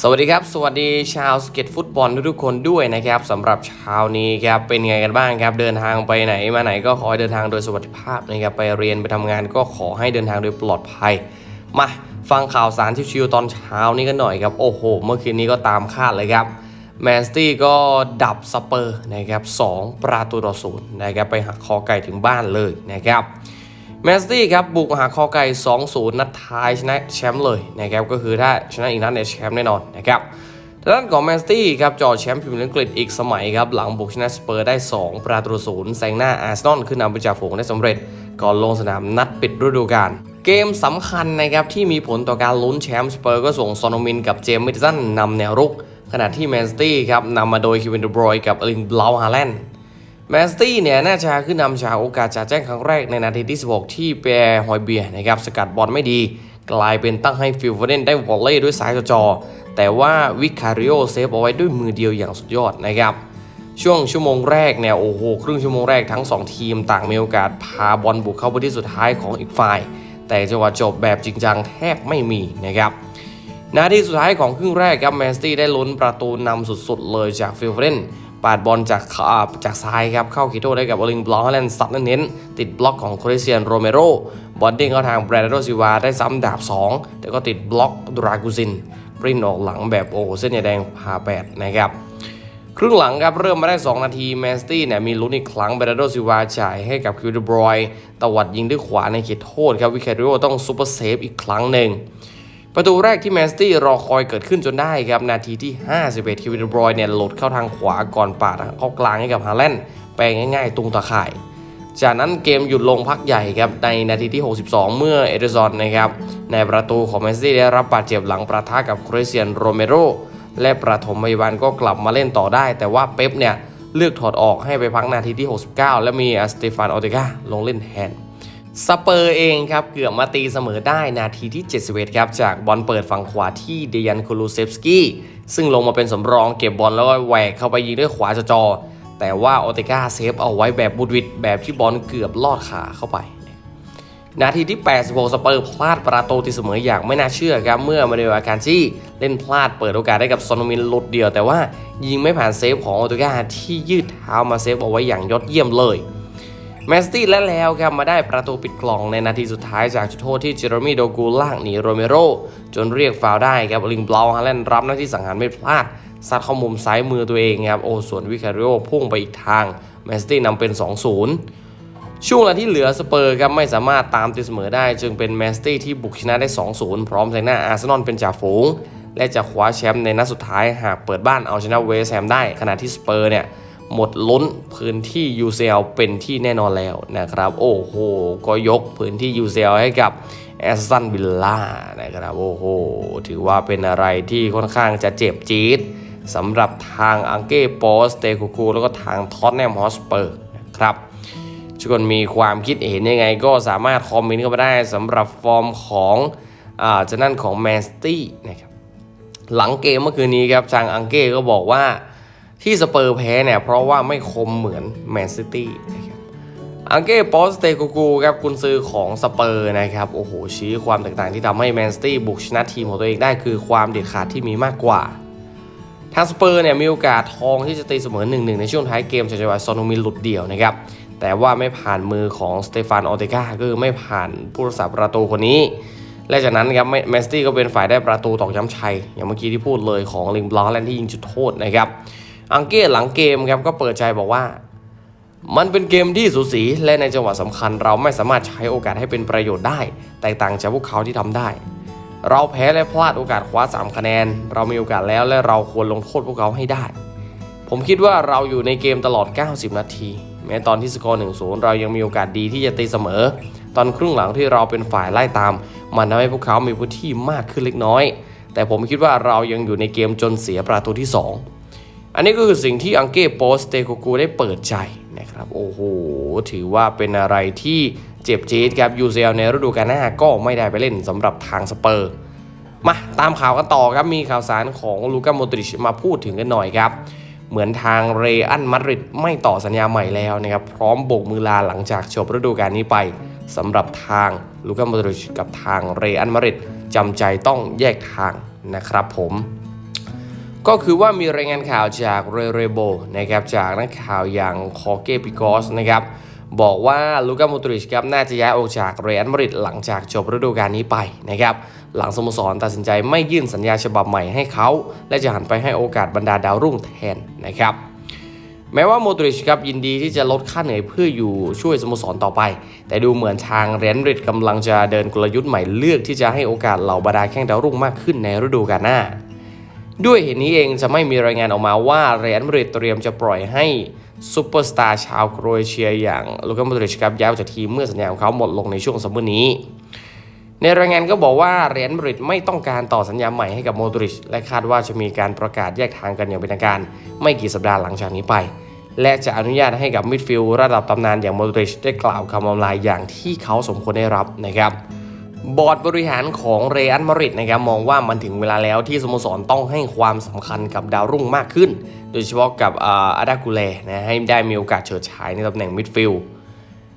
สวัสดีครับ สวัสดีชาวสเก็ตฟุตบอลทุกๆคนด้วยนะครับสำหรับเช้านี้ครับเป็นไงกันบ้างครับ เดินทางไปไหนมาไหนก็ขอให้เดินทางโดยสวัสดิภาพนะครับไปเรียนไปทำงานก็ขอให้เดินทางโดยปลอดภัย มาฟังข่าวสารชิวๆตอนเช้านี้กันหน่อยครับโอ้โห เมื่อคืนนี้ก็ตามคาดเลยครับแมนสตี้ก็ดับสเปอร์นะครับสองประตูต่อศูนย์นะครับไปหักคอไก่ถึงบ้านเลยนะครับ แมนสตี้ครับบุกหาคอไก่ 2-0 นัดท้ายชนะแชมป์เลยนะครับก็คือถ้าชนะอีกนัดเนี่ยแชมป์แน่นอนนะครับทางด้านของแมนสตี้ครับจ่อแชมป์พรีเมียร์ลีกอังกฤษอีกสมัยครับหลังบุกชนะสเปอร์ได้ 2 ประตูศูนย์แซงหน้าอาร์เซนอลขึ้นนำไปจากฝูงได้สำเร็จ ก่อนลงสนามนัดปิดฤดูกาลเกมสำคัญนะครับที่มีผลต่อการลุ้นแชมป์สเปอร์ก็ส่งซอนโนมินกับเจมส์มิดสันนำแนวรุก ขณะที่แมนสตี้ครับนำมาโดยคิวินเดบรอยกับอลิงบลาวฮาแลนด์ แมนสตี้เนี่ยน่าจะขึ้นนำจากโอกาสจะแจ้งครั้งแรกในนาทีที่ 16 ที่แปรฮอยเบียนะครับสกัดบอลไม่ดี กลายเป็นตั้งให้ฟิลโฟเดนได้วอลเล่ด้วยสายจอ แต่ว่าวิคาริโอเซฟเอาไว้ด้วยมือเดียวอย่างสุดยอดนะครับช่วงชั่วโมงแรกเนี่ยโอ้โหครึ่งชั่วโมงแรกทั้ง 2 ทีมต่างมีโอกาสพาบอลบุกเข้าไปที่สุดท้ายของอีกฝ่าย แต่จังหวะจบแบบจริงจังแทบไม่มีนะครับนาทีสุดท้ายของครึ่งแรกครับแมนสตี้ได้ลุ้นประตูนำสุดๆเลยจากฟิลเฟรน ปาดบอลจากจากซ้ายครับเข้าคิโตได้กับอลิงบล็อกแลนด์ซัดเน้นๆติดบล็อกของโคริเตียนโรเมโรบอลเด้งเข้าทางแบรนโดซิวาได้ซ้ำดาบ 2 แต่ก็ติดบล็อกดรากูซินปริ้นออกหลังแบบโอ้เส้นใยแดงพาแปดนะครับครึ่งหลังครับเริ่มมาได้ 2 นาทีแมนสตี้เนี่ยมีลุ้นอีกครั้งเบรนาโดซิวาจ่ายให้กับคิวเดบรอยตวัดยิงด้วยขวาในเขตโทษครับวิคาริโอต้องซูเปอร์เซฟอีกครั้งหนึ่ง ประตูแรกที่แมนสตี้รอคอยเกิดขึ้นจนได้ครับ นาทีที่ 51 คิวเดบรอยเนี่ยหลดเข้าทางขวาก่อนปาดเข้ากลางให้กับฮาแลนด์แปลงง่ายๆ ตรงตะข่าย จากนั้นเกมหยุดลงพักใหญ่ครับ ในนาทีที่ 62 เมื่อเอเดอร์ซอนนะครับ ในประตูของแมนสตี้ได้รับบาดเจ็บหลังประทะกับคริสเตียนโรเมโรและประถมพยาบาลก็กลับมาเล่นต่อได้ แต่ว่าเป๊ปเนี่ยเลือกถอดออกให้ไปพักนาทีที่ 69 และมีอสเตฟานออเตกาลงเล่นแทน สเปอร์เองครับ เกือบมาตีเสมอได้นาทีที่ 71 ครับ จากบอลเปิดฝั่งขวาที่เดยันคูลูเซฟสกี้ซึ่งลงมาเป็นสำรองเก็บบอลแล้วก็แหวกเข้าไปยิงด้วยขวาจอๆแต่ว่าออเตกาเซฟเอาไว้แบบบุดวิดแบบที่บอลเกือบลอดขาเข้าไป นาทีที่ 86 สเปอร์พลาดประตูตีเสมออย่างไม่น่าเชื่อครับ เมื่อมาเดวอาการจี้เล่นพลาดเปิดโอกาสได้กับซอนมินหลุดเดียว แต่ว่ายิงไม่ผ่านเซฟของออเตกาที่ยืดเท้ามาเซฟเอาไว้อย่างยอดเยี่ยมเลย แมนสตี้และแล้วครับมาได้ประตูปิดกล่องในนาทีสุดท้ายจากจุดโทษที่เจอร์มีโดกูลากหนีโรเมโรจนเรียกฟาวได้ครับลิงบลาวฮาแลนด์รับหน้าที่สังหารไม่พลาดซัดเข้ามุมซ้ายมือตัวเองครับโอส่วนวิคาริโอพุ่งไปอีกทางแมนสตี้นำเป็น 2-0 ช่วงเวลาที่เหลือสเปอร์ครับไม่สามารถตามตีเสมอได้ จึงเป็นแมนสตี้ที่บุกชนะได้ 2-0 พร้อมแซงหน้าอาร์เซนอลเป็นจ่าฝูง และจะคว้าแชมป์ในนัดสุดท้ายหากเปิดบ้านเอาชนะเวสต์แฮมได้ขณะที่สเปอร์เนี่ย หมดล้นพื้นที่ UCL เป็นที่แน่นอนแล้วนะครับ โอ้โห ก็ยกพื้นที่ UCL ให้กับแอสตันวิลล่านะครับโอ้โห ถือว่าเป็นอะไรที่ค่อนข้างจะเจ็บจี๊ดสำหรับทางอังเก้โปสเตคูคูแล้วก็ทางท็อตแนมฮอสเปอร์นะครับทุกคนมีความคิดเห็นยังไงก็สามารถคอมเมนต์เข้ามาได้สำหรับฟอร์มของอ่าจะนั่นของแมนสตี้นะครับหลังเกมเมื่อคืนนี้ครับทางอังเก้ก็บอกว่า ที่สเปอร์แพ้เนี่ย เพราะว่าไม่คมเหมือนแมนซิตี้นะครับอังเก้ปอสเตกูกูครับกุนซือของสเปอร์นะครับ โอ้โห ชี้ความแตกต่างที่ทำให้แมนซิตี้บุกชนะทีมของตัวเองได้คือความเด็ดขาดที่มีมากกว่า ทางสเปอร์เนี่ยมีโอกาสทองที่จะตีเสมอ 1-1 ในช่วงท้ายเกมจากจังหวะซอนโนมินหลุดเดี่ยวนะครับ แต่ว่าไม่ผ่านมือของสเตฟานออเตกาก็คือไม่ผ่านผู้รักษาประตูคนนี้ และจากนั้นครับแมนสตี้ก็เป็นฝ่ายได้ประตูตอกย้ำชัย อย่างเมื่อกี้ที่พูดเลยของลิงบลอแลนที่ยิงจุดโทษนะครับ อังเก้หลังเกมครับก็เปิดใจบอกว่า มันเป็นเกมที่สูสีและในจังหวะสำคัญ เราไม่สามารถใช้โอกาสให้เป็นประโยชน์ได้ แตกต่างจากพวกเขาที่ทำได้ เราแพ้และพลาดโอกาสคว้า 3 คะแนน เรามีโอกาสแล้วและเราควรลงโทษพวกเขาให้ได้ ผมคิดว่าเราอยู่ในเกมตลอด 90 นาที แม้ตอนที่สกอร์ 1-0 เรายังมีโอกาสดีที่จะตีเสมอ ตอนครึ่งหลังที่เราเป็นฝ่ายไล่ตาม มันทำให้พวกเขามีพื้นที่มากขึ้นเล็กน้อย แต่ผมคิดว่าเรายังอยู่ในเกมจนเสียประตูที่ 2 อันนี้ก็คือสิ่งที่อังเก้โปสเตโกกูได้เปิดใจนะครับ โอ้โห ถือว่าเป็นอะไรที่เจ็บจี๊ดครับยูเซลในฤดูกาลหน้าก็ไม่ได้ไปเล่นสำหรับทางสเปอร์ มาตามข่าวกันต่อครับ มีข่าวสารของลูก้าโมดริชมาพูดถึงกันหน่อยครับ เหมือนทางเรอัลมาดริดไม่ต่อสัญญาใหม่แล้วนะครับพร้อมโบกมือลาหลังจากจบฤดูกาลนี้ไปสำหรับทางลูก้าโมดริชกับทางเรอัลมาดริดจำใจต้องแยกทางนะครับผม ก็คือว่ามีรายงานข่าวจากเรเรโบนะครับจากนักข่าวอย่างคอเกปิกอสนะครับบอกว่าลูก้าโมตริชครับน่าจะย้ายออกจากเรอัลมาดริดหลังจากจบฤดูกาลนี้ไปนะครับหลังสโมสรตัดสินใจไม่ยื่นสัญญาฉบับใหม่ให้เขา และจะหันไปให้โอกาสบรรดาดาวรุ่งแทนนะครับแม้ว่าโมดริชครับยินดีที่จะลดค่าเหนื่อยเพื่ออยู่ช่วยสโมสรต่อไป แต่ดูเหมือนทางเรอัลมาดริดกำลังจะเดินกลยุทธ์ใหม่เลือกที่จะให้โอกาสเหล่าบรรดาแข้งดาวรุ่งมากขึ้นในฤดูกาลหน้า ด้วยเหตุนี้เองจะไม่มีรายงานออกมาว่าเรอัลมาดริดเตรียมจะปล่อยให้ซูเปอร์สตาร์ชาวโครเอเชียอย่างลูกาโมดริชครับย้ายจากทีมเมื่อสัญญาของเขาหมดลงในช่วงซัมเมอร์นี้ ในรายงานก็บอกว่าเรอัลมาดริดไม่ต้องการต่อสัญญาใหม่ให้กับโมดริชและคาดว่าจะมีการประกาศแยกทางกันอย่างเป็นทางการ ไม่กี่สัปดาห์หลังจากนี้ไป และจะอนุญาตให้กับมิดฟิลด์ระดับตำนานอย่างโมดริชได้กล่าวคำอำลาอย่างที่เขาสมควรได้รับนะครับ บอร์ดบริหารของเรอัลมาดริดนะครับมองว่ามันถึงเวลาแล้วที่สโมสรต้องให้ความสำคัญกับดาวรุ่งมากขึ้น โดยเฉพาะกับอาดากูเลนะให้ได้มีโอกาสเฉิดฉายในตำแหน่งมิดฟิลด์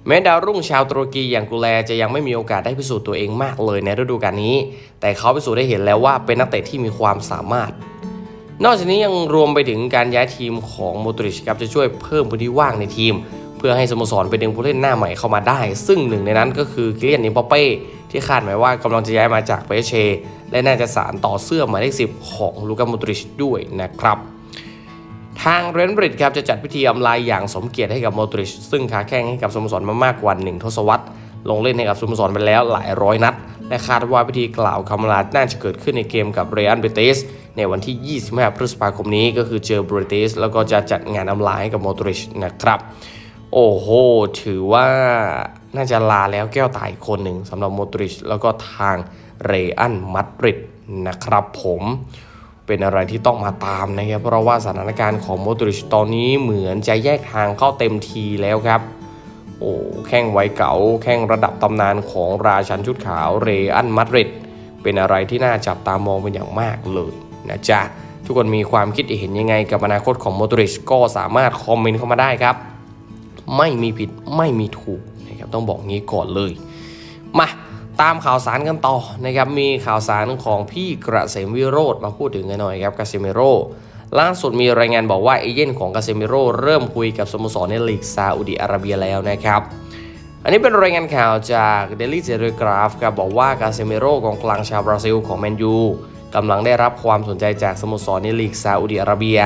แม้ดาวรุ่งชาวตุรกีอย่างกูแลจะยังไม่มีโอกาสได้พิสูจน์ตัวเองมากเลยในฤดูกาลนี้ แต่เขาพิสูจน์ได้เห็นแล้วว่าเป็นนักเตะที่มีความสามารถ นอกจากนี้ยังรวมไปถึงการย้ายทีมของโมดริชครับจะช่วยเพิ่มพื้นที่ว่างในทีม พื่อให้สโมสรไปดึงผู้เล่นหน้าใหม่เข้ามาได้ ซึ่งหนึ่งในนั้นก็คือกิเลียนอิมปอเป้ที่คาดหมายว่ากำลังจะย้ายมาจากเปเช และน่าจะสารต่อเสื้อหมายเลขสิบของลูกาโมดริชด้วยนะครับทางเรนบริดครับจะจัดพิธีอำลาอย่างสมเกียรติให้กับโมดริช ซึ่งค้าแข่งให้กับสโมสรมามากกว่า1ทศวรรษ ลงเล่นให้กับสโมสรไปแล้วหลายร้อยนัด และคาดว่าพิธีกล่าวคำลาน่าจะเกิดขึ้นในเกมกับเรอัลเบติสในวันที่ 25 พฤษภาคมนี้ก็คือเจอเบติสแล้วก็จะจัดงานอำลาให้กับโมดริชนะครับ โอ้โห ถือว่าน่าจะลาแล้วแก้วตายคนหนึ่งสำหรับโมดริช แล้วก็ทางเรอัลมาดริดนะครับผมเป็นอะไรที่ต้องมาตามนะครับ เพราะว่าสถานการณ์ของโมดริชตอนนี้เหมือนจะแยกทางเข้าเต็มทีแล้วครับ โอ้แข้งไวเก่าแข้งระดับตำนานของราชันชุดขาวเรอัลมาดริดเป็นอะไรที่น่าจับตามองเป็นอย่างมากเลยนะจ๊ะทุกคนมีความคิดเห็นยังไงกับอนาคตของโมดริชก็สามารถคอมเมนต์เข้ามาได้ครับ ไม่มีผิดไม่มีถูกนะครับต้องบอกงี้ก่อนเลย มาตามข่าวสารกันต่อนะครับมีข่าวสารของพี่กระเสมวิโรธมาพูดถึงกันหน่อยครับกาเซมิโร่ล่าสุดมีรายงานบอกว่าเอเย่นของกาเซมิโร่เริ่มคุยกับสโมสรในลีกซาอุดิอาระเบียแล้วนะครับอันนี้เป็นรายงานข่าวจาก Daily Telegraph ครับบอกว่ากาเซมิโร่กองกลางชาวบราซิลของแมนยูกำลังได้รับความสนใจจากสโมสรในลีกซาอุดิอาระเบีย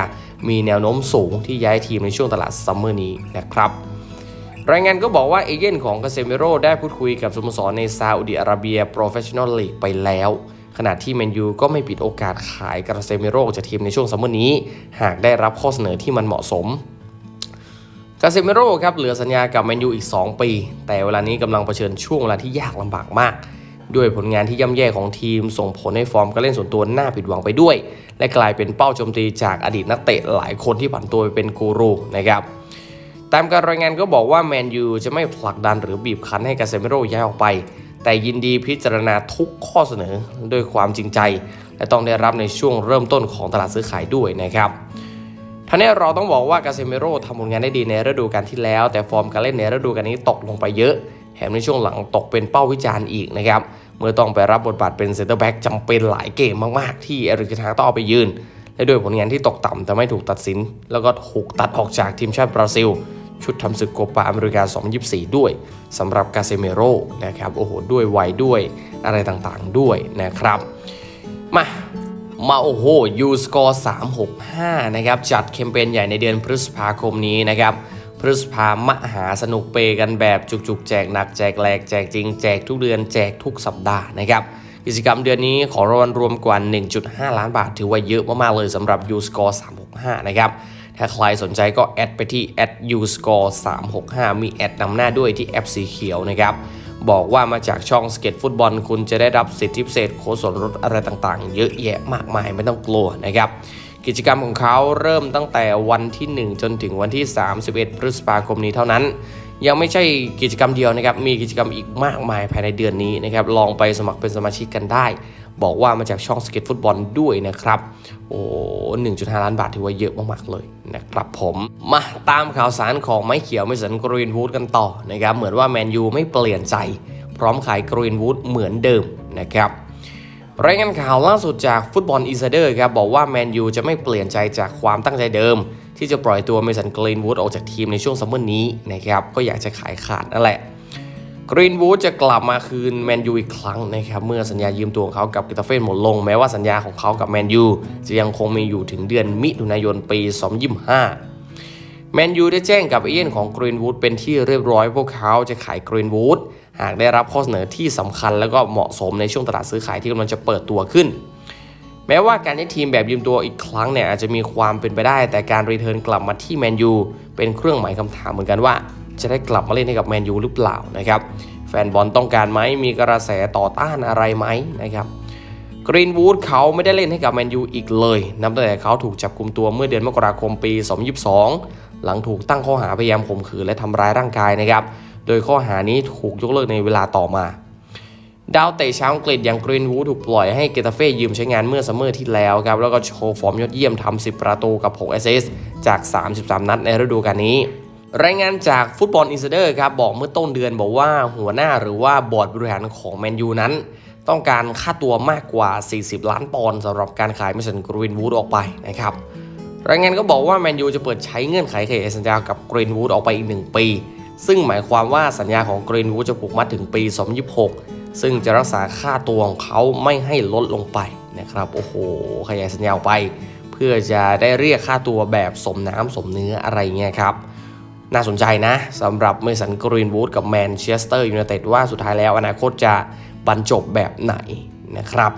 มีแนวโน้มสูงที่ย้ายทีมในช่วงตลาดซัมเมอร์นี้นะครับ รายงานก็บอกว่าเอเย่นของกาเซมิโร่ได้พูดคุยกับสโมสรในซาอุดิอาระเบีย Professional League ไปแล้ว ขณะที่แมนยูก็ไม่ปิดโอกาสขายกาเซมิโร่จากทีมในช่วงซัมเมอร์นี้ หากได้รับข้อเสนอที่มันเหมาะสมกาเซมิโร่ครับเหลือสัญญากับแมนยูอีก 2 ปี แต่เวลานี้กำลังเผชิญช่วงเวลาที่ยากลำบากมาก ด้วยผลงานที่ย่ำแย่ของทีม ส่งผลให้ฟอร์มการเล่นส่วนตัวน่าผิดหวังไปด้วย และกลายเป็นเป้าโจมตีจากอดีตนักเตะหลายคนที่ผันตัวไปเป็นกูรูนะครับ ตามการรายงานก็บอกว่าแมนยูจะไม่ผลักดันหรือบีบคั้นให้กาเซมิโร่ย้ายออกไป แต่ยินดีพิจารณาทุกข้อเสนอด้วยความจริงใจ และต้องได้รับในช่วงเริ่มต้นของตลาดซื้อขายด้วยนะครับท่านี้เราต้องบอกว่ากาเซมิโร่ทำผลงานได้ดีในฤดูกาลที่แล้ว แต่ฟอร์มการเล่นในฤดูกาลนี้ตกลงไปเยอะแถมในช่วงหลังตกเป็นเป้าวิจารณ์อีกนะครับเมื่อต้องไปรับบทบาทเป็นเซนเตอร์แบ็กจำเป็นหลายเกมมากๆ ที่เอริกทากต้องเอาไปยืนและด้วยผลงานที่ตกต่ำแต่ไม่ถูกตัดสิน แล้วก็ถูกตัดออกจากทีมชาติบราซิล ชุดทำศึกโกปาอเมริกา 2024 ด้วยสำหรับกาเซเมโรนะครับโอ้โหด้วยวัยด้วยอะไรต่างๆด้วยนะครับ มามาโอ้โหยูสกอร์365 นะครับ จัดแคมเปญใหญ่ในเดือนพฤษภาคมนี้นะครับ พฤษภามหาสนุกเปกันแบบจุกๆ แจกหนักแจกแหลกแจกจริง แจกทุกเดือนแจกทุกสัปดาห์นะครับกิจกรรมเดือนนี้ขอรางวัลรวมกว่า 1.5 ล้านบาท ถือว่าเยอะมากๆเลยสำหรับ u s c o r e 365 นะครับ ถ้าใครสนใจก็แอดไปที่ u s c o r e 365 มีแอดนำหน้าด้วยที่แอปสีเขียวนะครับ บอกว่ามาจากช่องสเก็ตฟุตบอลคุณจะได้รับสิทธิพิเศษโค้ดส่วนลดอะไรต่างๆ เยอะแยะมากมายไม่ต้องกลัวนะครับกิจกรรมของเขาเริ่มตั้งแต่วันที่ 1 จนถึงวันที่ 31 พฤษภาคมนี้เท่านั้น ยังไม่ใช่กิจกรรมเดียวนะครับ มีกิจกรรมอีกมากมายภายในเดือนนี้นะครับ ลองไปสมัครเป็นสมาชิกกันได้ บอกว่ามาจากช่องสเก็ตฟุตบอลด้วยนะครับ โอ้1.5ล้านบาทถือว่าเยอะมากๆเลยนะครับผมมาตามข่าวสารของไม้เขียวไม่สันกรีนวูดกันต่อนะครับเหมือนว่าแมนยูไม่เปลี่ยนใจ พร้อมขายกรีนวูดเหมือนเดิมนะครับรายงานข่าวล่าสุดจากฟุตบอลอินไซเดอร์ครับบอกว่าแมนยูจะไม่เปลี่ยนใจจากความตั้งใจเดิม ที่จะปล่อยตัวเมสันกรีนวูดออกจากทีมในช่วงซัมเมอร์นี้นะครับก็อยากจะขายขาดนั่นแหละ กรีนวูดจะกลับมาคืนแมนยูอีกครั้งนะครับเมื่อสัญญายืมตัวของเขากับกิตาเฟนหมดลง แม้ว่าสัญญาของเขากับแมนยูจะยังคงมีอยู่ถึงเดือนมิถุนายนปี2025แมนยูได้แจ้งกับเอเย่นของกรีนวูดเป็นที่เรียบร้อยพวกเขาจะขายกรีนวูดหากได้รับข้อเสนอที่สำคัญและก็เหมาะสมในช่วงตลาดซื้อขายที่กำลังจะเปิดตัวขึ้น แม้ว่าการย้ทีมแบบยืมตัวอีกครั้งเนี่ยอาจจะมีความเป็นไปได้ แต่การรีเทิร์นกลับมาที่แมนยูเป็นเครื่องหมายคำถามเหมือนกันว่า จะได้กลับมาเล่นให้กับแมนยูหรือเปล่านะครับแฟนบอลต้องการไหมมีกระแสต่อต้านอะไรไหมนะครับกรีนวูดเขาไม่ได้เล่นให้กับแมนยูอีกเลยนับตั้งแต่เขาถูกจับกลุมตัวเมื่อเดือนมกราคมปี 2022 หลังถูกตั้งข้อหาพยายามข่มขืนและทำร้ายร่างกายนะครับ โดยข้อหานี้ถูกยกเลิกในเวลาต่อมา ดาวเตะชาวอังกฤษอย่างกรีนวูดถูกปล่อยให้เกตาเฟ่ยืมใช้งานเมื่อซัมเมอร์ที่แล้วครับ แล้วก็โชว์ฟอร์มยอดเยี่ยมทำ10 ประตูกับ 6 แอสซิสต์จาก 33 นัดในฤดูกาลนี้ รายงานจากฟุตบอลอินไซเดอร์ครับบอกเมื่อต้นเดือนบอกว่าหัวหน้าหรือว่าบอร์ดบริหารของแมนยูนั้น ต้องการค่าตัวมากกว่า 40 ล้านปอนด์สำหรับการขายมิสันกรีนวูดออกไปนะครับรายงานก็บอกว่าแมนยูจะเปิดใช้เงื่อนไขขยายสัญญากับกรีนวูดออกไปอีก 1 ปี ซึ่งหมายความว่าสัญญาของกรีนวูดจะผูกมัดถึงปี 2026 ซึ่งจะรักษาค่าตัวของเขาไม่ให้ลดลงไปนะครับโอ้โหขยายสัญญาออกไป เพื่อจะได้เรียกค่าตัวแบบสมน้ำสมเนื้ออะไรเงี้ยครับ น่าสนใจนะสำหรับเมสันกรีนวูดกับแมนเชสเตอร์ยูไนเต็ดว่าสุดท้ายแล้วอนาคตจะบรรจบแบบไหนนะครับ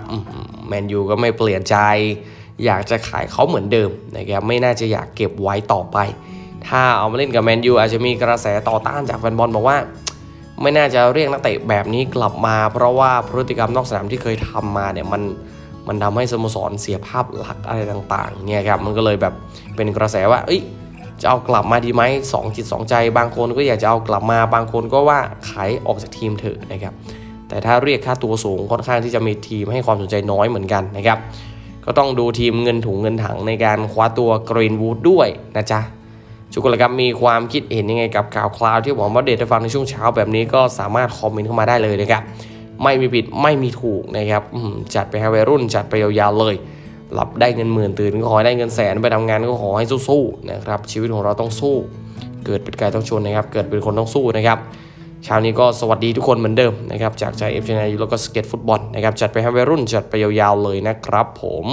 แมนยูก็ไม่เปลี่ยนใจ อยากจะขายเขาเหมือนเดิมนะครับไม่น่าจะอยากเก็บไว้ต่อไป ถ้าเอามาเล่นกับแมนยูอาจจะมีกระแสต่อต้านจากแฟนบอลบอกว่า ไม่น่าจะเรียกนักเตะแบบนี้กลับมา เพราะว่าพฤติกรรมนอกสนามที่เคยทำมาเนี่ยมันมันทำให้สโมสรเสียภาพลักษณ์อะไรต่างๆเนี่ยครับมันก็เลยแบบเป็นกระแสว่าเอ้ย จะเอากลับมาดีไหมสองจิตสองใจ บางคนก็อยากจะเอากลับมา บางคนก็ว่าขายออกจากทีมเถอะนะครับ แต่ถ้าเรียกค่าตัวสูงค่อนข้างที่จะมีทีมให้ความสนใจน้อยเหมือนกันนะครับ ก็ต้องดูทีมเงินถุงเงินถังในการคว้าตัวกรีนวูดด้วยนะจ๊ะทุกคนละครับมีความคิดเห็นยังไงกับข่าวคราวที่ผมว่าเดทให้ฟังในช่วงเช้าแบบนี้ก็สามารถคอมเมนต์เข้ามาได้เลยนะครับ ไม่มีผิดไม่มีถูกนะครับจัดไปให้วัยรุ่นจัดไปยาวๆเลย หลับได้เงินหมื่นตื่นก็ขอให้ได้เงินแสนไปทำงานก็ขอให้สู้ๆนะครับชีวิตของเราต้องสู้ เกิดเป็นกายต้องชนนะครับ เกิดเป็นคนต้องสู้นะครับเช้านี้ก็สวัสดีทุกคนเหมือนเดิมนะครับจากใจเอฟซีนแล้วก็สเก็ตฟุตบอลนะครับจัดไปให้วัยรุ่นจัดไปยาวๆเลยนะครับผม